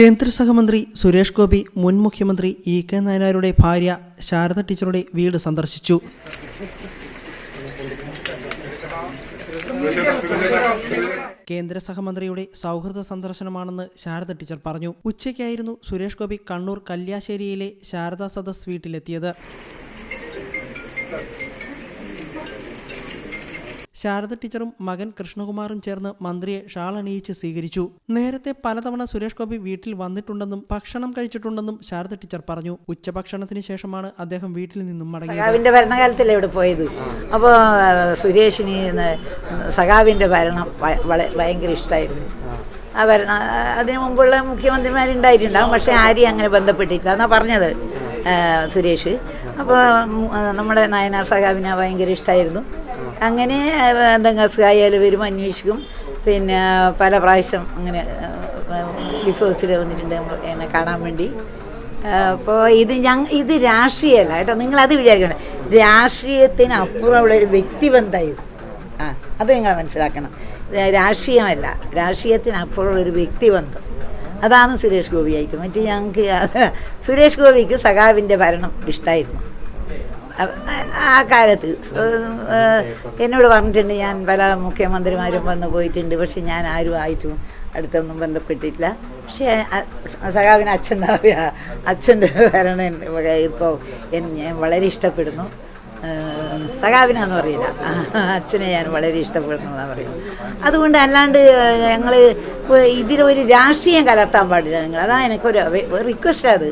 കേന്ദ്ര സഹമന്ത്രി സുരേഷ് ഗോപി മുൻ മുഖ്യമന്ത്രി ഇ കെ നായനാരുടെ ഭാര്യ ശാരദ ടീച്ചറുടെ വീട് സന്ദർശിച്ചു. കേന്ദ്ര സഹമന്ത്രിയുടെ സൗഹൃദ സന്ദർശനമാണെന്ന് ശാരദ ടീച്ചർ പറഞ്ഞു. ഉച്ചയ്ക്കായിരുന്നു സുരേഷ് ഗോപി കണ്ണൂർ കല്യാശ്ശേരിയിലെ ശാരദാ സദസ് വീട്ടിലെത്തിയത്. ശാരദ ടീച്ചറും മകൻ കൃഷ്ണകുമാറും ചേർന്ന് മന്ത്രിയെ ഷാൾ അണിയിച്ച് സ്വീകരിച്ചു. നേരത്തെ പലതവണ സുരേഷ് ഗോപി വീട്ടിൽ വന്നിട്ടുണ്ടെന്നും ഭക്ഷണം കഴിച്ചിട്ടുണ്ടെന്നും ശാരദ ടീച്ചർ പറഞ്ഞു. ഉച്ചഭക്ഷണത്തിന് ശേഷമാണ് അദ്ദേഹം വീട്ടിൽ നിന്നും മടങ്ങിയത്. സഖാവിന്റെ ഭരണകാലത്തല്ലേ ഇവിടെ പോയത്. അപ്പോൾ സുരേഷിന് സഖാവിന്റെ ഭരണം ഭയങ്കര ഇഷ്ടമായിരുന്നു ആ ഭരണം അതിനു മുമ്പുള്ള മുഖ്യമന്ത്രിമാരുണ്ടായിട്ടുണ്ടാവും പക്ഷേ ആരെയും അങ്ങനെ ബന്ധപ്പെട്ടിട്ടില്ല. എന്നാണ് പറഞ്ഞത് സുരേഷ്. അപ്പോൾ നമ്മുടെ നയനാർ സഖാവിനെ ഭയങ്കര ഇഷ്ടമായിരുന്നു അങ്ങനെ അസുഖമായാലും വരും അന്വേഷിക്കും. പിന്നെ പല പ്രാവശ്യം അങ്ങനെ ലിഫ് ഹൗസിൽ വന്നിട്ടുണ്ട് എന്നെ കാണാൻ വേണ്ടി. അപ്പോൾ ഇത് ഞങ്ങ ഇത് രാഷ്ട്രീയമല്ല കേട്ടോ. നിങ്ങളത് വിചാരിക്കണം രാഷ്ട്രീയത്തിന് അപ്പുറമുള്ള ഒരു വ്യക്തിബന്ധമായി ആ അത് നിങ്ങൾ മനസ്സിലാക്കണം. രാഷ്ട്രീയമല്ല. രാഷ്ട്രീയത്തിനപ്പുറമുള്ള ഒരു വ്യക്തിബന്ധം അതാണ് സുരേഷ് ഗോപിയായിട്ട്. മറ്റേ ഞങ്ങൾക്ക് സുരേഷ് ഗോപിക്ക് സഖാവിന്റെ ഭരണം ഇഷ്ടമായിരുന്നു ആ കാലത്ത്. എന്നോട് പറഞ്ഞിട്ടുണ്ട് ഞാൻ പല മുഖ്യമന്ത്രിമാരും വന്ന് പോയിട്ടുണ്ട് പക്ഷെ ഞാൻ ആരും ആയിട്ടും അടുത്തൊന്നും ബന്ധപ്പെട്ടിട്ടില്ല. പക്ഷേ സഖാവിന് അച്ഛൻ എന്താ അച്ഛന്റെ ഭരണം ഇപ്പോൾ ഞാൻ വളരെ ഇഷ്ടപ്പെടുന്നു. സഖാവിനാന്ന് പറയില്ല. അച്ഛനെ ഞാൻ വളരെ ഇഷ്ടപ്പെടുന്നു എന്നാണ് പറയുന്നത് അതുകൊണ്ട് അല്ലാണ്ട് ഞങ്ങൾ ഇതിലൊരു രാഷ്ട്രീയം കലർത്താൻ പാടില്ല നിങ്ങൾ അതാണ് എനിക്കൊരു റിക്വസ്റ്റ് അത്.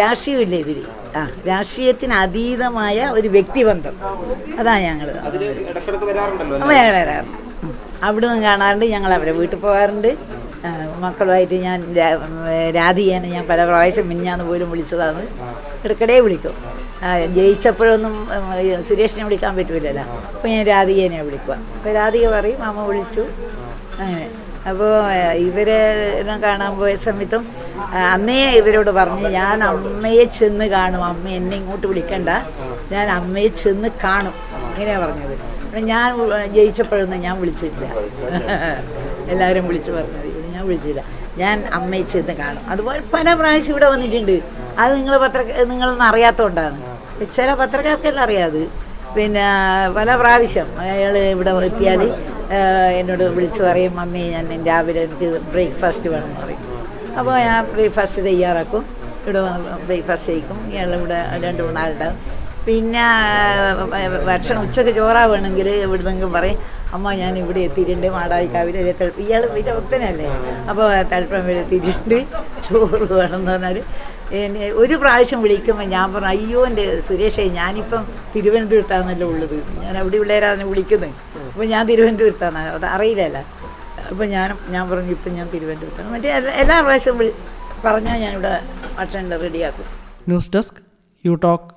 രാഷ്ട്രീയമില്ല ഇതിൽ ആ രാഷ്ട്രീയത്തിന് അതീതമായ ഒരു വ്യക്തിബന്ധം. അതാണ് ഞങ്ങൾ വരാറുണ്ട്. അവിടെ നിന്ന് കാണാറുണ്ട് ഞങ്ങൾ അവരെ വീട്ടിൽ പോകാറുണ്ട്. മക്കളുമായിട്ട് ഞാൻ രാധികേനെ ഞാൻ പല പ്രാവശ്യം മിഞ്ഞാന്ന് പോലും വിളിച്ചതാണ് ഇടയ്ക്കിടെ വിളിക്കും. ജയിച്ചപ്പോഴൊന്നും സുരേഷിനെ വിളിക്കാൻ പറ്റില്ലല്ലോ അപ്പോൾ ഞാൻ രാധികേനെ വിളിക്കുക അപ്പോൾ രാധിക പറയും അമ്മ വിളിച്ചു. അങ്ങനെ. അപ്പോൾ ഇവരെ കാണാൻ പോയ സമയത്തും അന്നേ ഇവരോട് പറഞ്ഞു ഞാൻ അമ്മയെ ചെന്ന് കാണും. അമ്മ എന്നെ ഇങ്ങോട്ട് വിളിക്കണ്ട. ഞാൻ അമ്മയെ ചെന്ന് കാണും. ഇങ്ങനെയാണ് പറഞ്ഞത്. ഞാൻ ജയിച്ചപ്പോഴൊന്നും ഞാൻ വിളിച്ചിട്ടില്ല എല്ലാവരും വിളിച്ച് പറഞ്ഞത് ഞാൻ വിളിച്ചില്ല. ഞാൻ അമ്മയെ ചെന്ന് കാണും. അതുപോലെ പല പ്രാവശ്യം ഇവിടെ വന്നിട്ടുണ്ട്. അത് നിങ്ങൾ പത്ര നിങ്ങളൊന്നും അറിയാത്തതുകൊണ്ടാണ് ചില പത്രക്കാർക്കെല്ലാം അറിയാതെ. പിന്നെ പല പ്രാവശ്യം അയാൾ ഇവിടെ എത്തിയാൽ എന്നോട് വിളിച്ച് പറയും മമ്മി ഞാൻ രാവിലെ എനിക്ക് ബ്രേക്ക്ഫാസ്റ്റ് വേണം പറയും. അപ്പോൾ ഞാൻ ബ്രേക്ക്ഫാസ്റ്റ് തയ്യാറാക്കും. ഇവിടെ ബ്രേക്ക്ഫാസ്റ്റ് കഴിക്കും ഇവിടെ രണ്ട് മൂന്നാളുടെ പിന്നെ ഭക്ഷണം ഉച്ചയ്ക്ക് ചോറാ വേണമെങ്കിൽ ഇവിടെ നിന്നെങ്കിലും പറയും അമ്മ ഞാൻ ഇവിടെ എത്തിയിട്ടുണ്ട്. മാടായിക്കാവിലെ ഇയാൾ വലിയ ഭക്തനല്ലേ? അപ്പോൾ തലപ്പം വരെ എത്തിയിട്ടുണ്ട്. ചോറ് വേണം എന്ന് പറഞ്ഞാൽ എന്നെ ഒരു പ്രാവശ്യം വിളിക്കുമ്പോൾ ഞാൻ പറഞ്ഞു അയ്യോ എന്റെ സുരേഷേ ഞാനിപ്പം തിരുവനന്തപുരത്താണല്ലോ ഉള്ളത്. ഞാൻ അവിടെ ഉള്ളവരാണ് വിളിക്കുന്നത്. അപ്പോൾ ഞാൻ തിരുവനന്തപുരത്താണ് അത് അറിയില്ലല്ലോ. അപ്പോൾ ഞാൻ ഞാൻ പറഞ്ഞു ഇപ്പം ഞാൻ തിരുവനന്തപുരത്താണ്. മറ്റേ എല്ലാ പ്രാവശ്യം പറഞ്ഞാൽ ഞാനിവിടെ ഭക്ഷണം റെഡിയാക്കും ന്യൂസ് ഡെസ്ക് യു ടോക്ക്